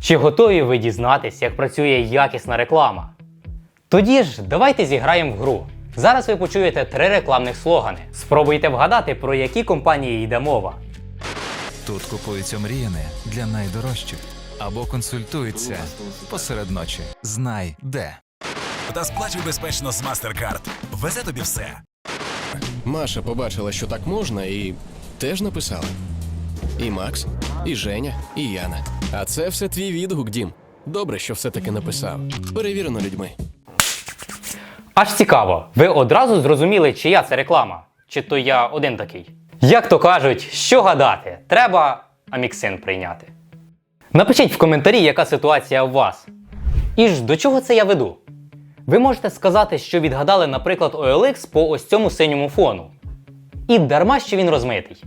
Чи готові ви дізнатись, як працює якісна реклама? Тоді ж давайте зіграємо в гру. Зараз ви почуєте три рекламних слогани. Спробуйте вгадати, про які компанії йде мова. Тут купується мріяне для найдорожчих або консультується посеред ночі. Знай де. Та сплачуй безпечно з MasterCard. Везе тобі все. Маша побачила, що так можна, і теж написала. І Макс, і Женя, і Яна. А це все твій відгук, Дім. Добре, що все-таки написав. Перевірено людьми. Аж цікаво, ви одразу зрозуміли, чия це реклама? Чи то я один такий? Як то кажуть, що гадати? Треба аміксин прийняти. Напишіть в коментарі, яка ситуація у вас. І ж до чого це я веду? Ви можете сказати, що відгадали, наприклад, OLX по ось цьому синьому фону. І дарма, що він розмитий.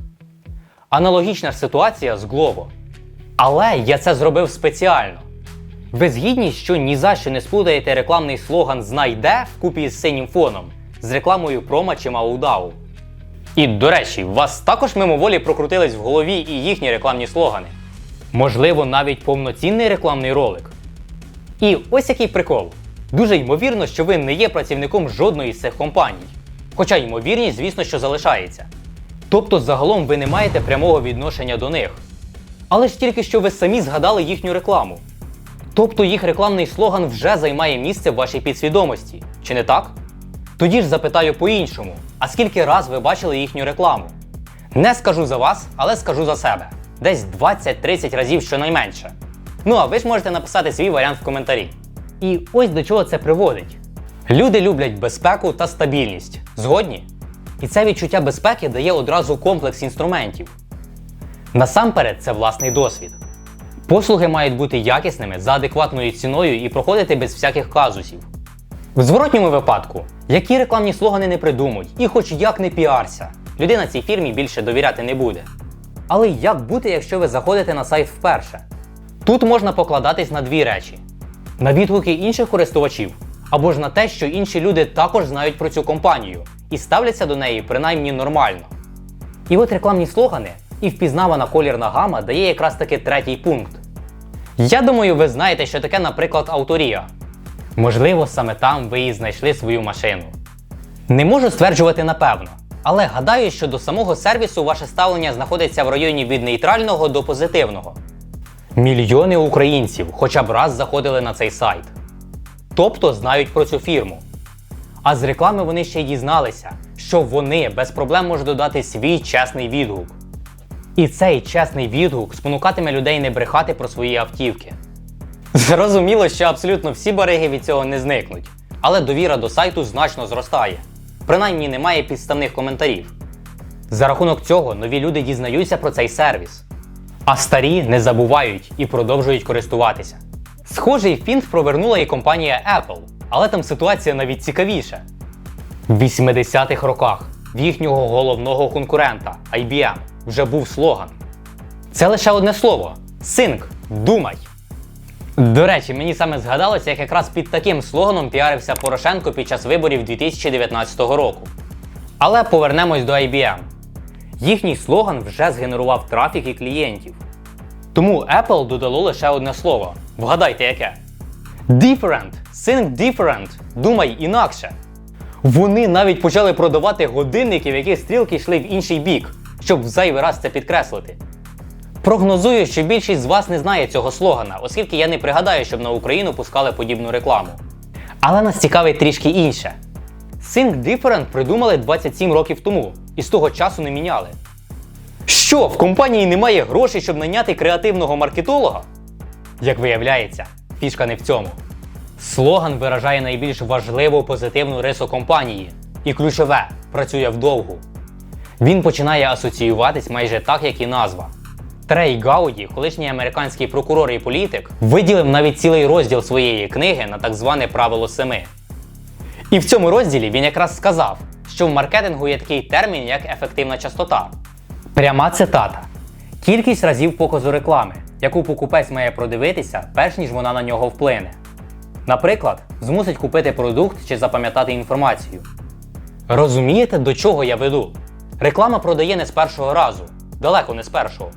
Аналогічна ситуація з Glovo. Але я це зробив спеціально. Ви згідні, що ні за що не сплутаєте рекламний слоган Знайде вкупі з синім фоном з рекламою Прома чи Маудау. І, до речі, у вас також мимоволі прокрутились в голові і їхні рекламні слогани. Можливо, навіть повноцінний рекламний ролик. І ось який прикол. Дуже ймовірно, що ви не є працівником жодної з цих компаній. Хоча ймовірність, звісно, що залишається. Тобто, загалом ви не маєте прямого відношення до них. Але ж тільки що ви самі згадали їхню рекламу. Тобто їх рекламний слоган вже займає місце в вашій підсвідомості, чи не так? Тоді ж запитаю по-іншому: а скільки раз ви бачили їхню рекламу? Не скажу за вас, але скажу за себе. Десь 20-30 разів щонайменше. Ну а ви ж можете написати свій варіант в коментарі. І ось до чого це приводить. Люди люблять безпеку та стабільність. Згодні? І це відчуття безпеки дає одразу комплекс інструментів. Насамперед, це власний досвід. Послуги мають бути якісними за адекватною ціною і проходити без всяких казусів. В зворотньому випадку, які рекламні слогани не придумуй, і хоч як не піарся, людина цій фірмі більше довіряти не буде. Але як бути, якщо ви заходите на сайт вперше? Тут можна покладатись на дві речі: на відгуки інших користувачів, або ж на те, що інші люди також знають про цю компанію і ставляться до неї принаймні нормально. І от рекламні слогани і впізнавана колірна гама дає якраз таки третій пункт. Я думаю, ви знаєте, що таке, наприклад, авторія. Можливо, саме там ви і знайшли свою машину. Не можу стверджувати напевно, але гадаю, що до самого сервісу ваше ставлення знаходиться в районі від нейтрального до позитивного. Мільйони українців хоча б раз заходили на цей сайт. Тобто знають про цю фірму. А з реклами вони ще й дізналися, що вони без проблем можуть додати свій чесний відгук. І цей чесний відгук спонукатиме людей не брехати про свої автівки. Зрозуміло, що абсолютно всі бариги від цього не зникнуть, але довіра до сайту значно зростає. Принаймні немає підставних коментарів. За рахунок цього нові люди дізнаються про цей сервіс. А старі не забувають і продовжують користуватися. Схожий фінт провернула і компанія Apple, але там ситуація навіть цікавіша. В 80-х роках в їхнього головного конкурента IBM вже був слоган. Це лише одне слово: Синк, думай. До речі, мені саме згадалося, як якраз під таким слоганом піарився Порошенко під час виборів 2019 року. Але повернемось до IBM. Їхній слоган вже згенерував трафік і клієнтів. Тому Apple додало лише одне слово. Вгадайте яке? Different. Think different. Думай інакше. Вони навіть почали продавати годинники, в яких стрілки йшли в інший бік, щоб в зайвий раз це підкреслити. Прогнозую, що більшість з вас не знає цього слогана, оскільки я не пригадаю, щоб на Україну пускали подібну рекламу. Але нас цікавить трішки інше. Think Different придумали 27 років тому і з того часу не міняли. Що, в компанії немає грошей, щоб найняти креативного маркетолога? Як виявляється, фішка не в цьому. Слоган виражає найбільш важливу позитивну рису компанії. І ключове працює вдовгу. Він починає асоціюватись майже так, як і назва. Трей Гауді, колишній американський прокурор і політик, виділив навіть цілий розділ своєї книги на так зване правило семи. І в цьому розділі він якраз сказав, що в маркетингу є такий термін, як ефективна частота. Пряма цитата: кількість разів показу реклами, яку покупець має продивитися, перш ніж вона на нього вплине. Наприклад, змусить купити продукт чи запам'ятати інформацію. Розумієте, до чого я веду? Реклама продає не з першого разу, далеко не з першого.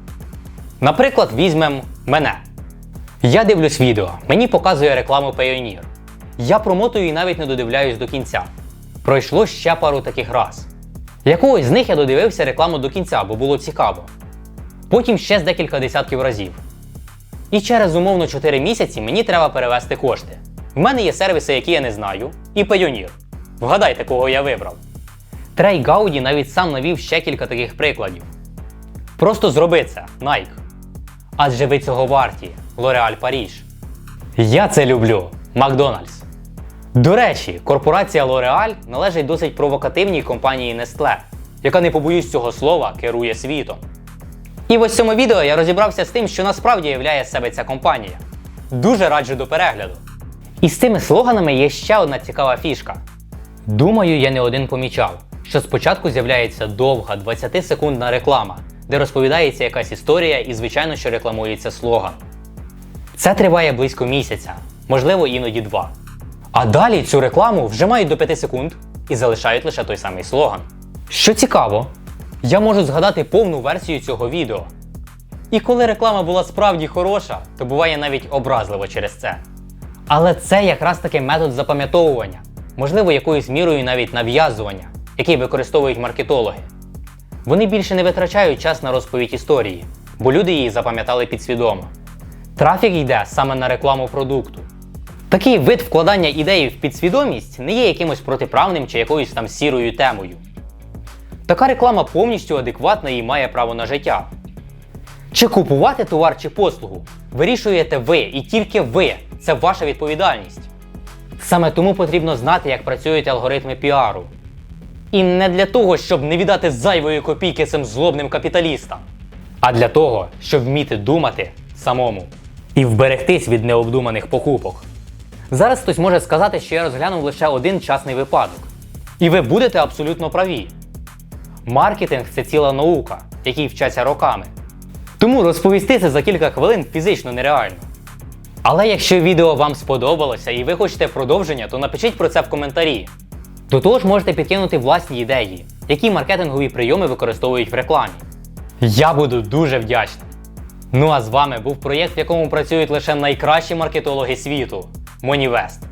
Наприклад, візьмемо мене. Я дивлюсь відео, мені показує рекламу Payoneer. Я промотую і навіть не додивляюсь до кінця. Пройшло ще пару таких раз. Якогось з них я додивився рекламу до кінця, бо було цікаво. Потім ще з декілька десятків разів. І через умовно 4 місяці мені треба перевести кошти. В мене є сервіси, які я не знаю, і Payoneer. Вгадайте, кого я вибрав. Трей Гауді навіть сам навів ще кілька таких прикладів. Просто зроби це, Nike. Адже ви цього варті, L'Oréal Паріж. Я це люблю, Макдональдс. До речі, корпорація L'Oréal належить досить провокативній компанії Nestlé, яка не побоюсь цього слова керує світом. І в ось цьому відео я розібрався з тим, що насправді являє себе ця компанія. Дуже раджу до перегляду. І з цими слоганами є ще одна цікава фішка. Думаю, я не один помічав, що спочатку з'являється довга 20-секундна реклама, де розповідається якась історія і, звичайно, що рекламується слоган. Це триває близько місяця, можливо, іноді два. А далі цю рекламу вже мають до 5 секунд і залишають лише той самий слоган. Що цікаво, я можу згадати повну версію цього відео. І коли реклама була справді хороша, то буває навіть образливо через це. Але це якраз таки метод запам'ятовування, можливо, якоюсь мірою навіть нав'язування, який використовують маркетологи. Вони більше не витрачають час на розповідь історії, бо люди її запам'ятали підсвідомо. Трафік йде саме на рекламу продукту. Такий вид вкладання ідеї в підсвідомість не є якимось протиправним чи якоюсь там сірою темою. Така реклама повністю адекватна і має право на життя. Чи купувати товар чи послугу вирішуєте ви і тільки ви. Це ваша відповідальність. Саме тому потрібно знати, як працюють алгоритми піару. І не для того, щоб не віддати зайвої копійки цим злобним капіталістам, а для того, щоб вміти думати самому і вберегтись від необдуманих покупок. Зараз хтось може сказати, що я розглянув лише один часний випадок. І ви будете абсолютно праві. Маркетинг це ціла наука, якій вчаться роками. Тому розповісти це за кілька хвилин фізично нереально. Але якщо відео вам сподобалося і ви хочете продовження, то напишіть про це в коментарі. До того ж можете підкинути власні ідеї, які маркетингові прийоми використовують в рекламі. Я буду дуже вдячний. Ну а з вами був проєкт, в якому працюють лише найкращі маркетологи світу Moнівест.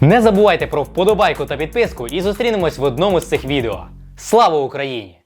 Не забувайте про вподобайку та підписку і зустрінемось в одному з цих відео. Слава Україні!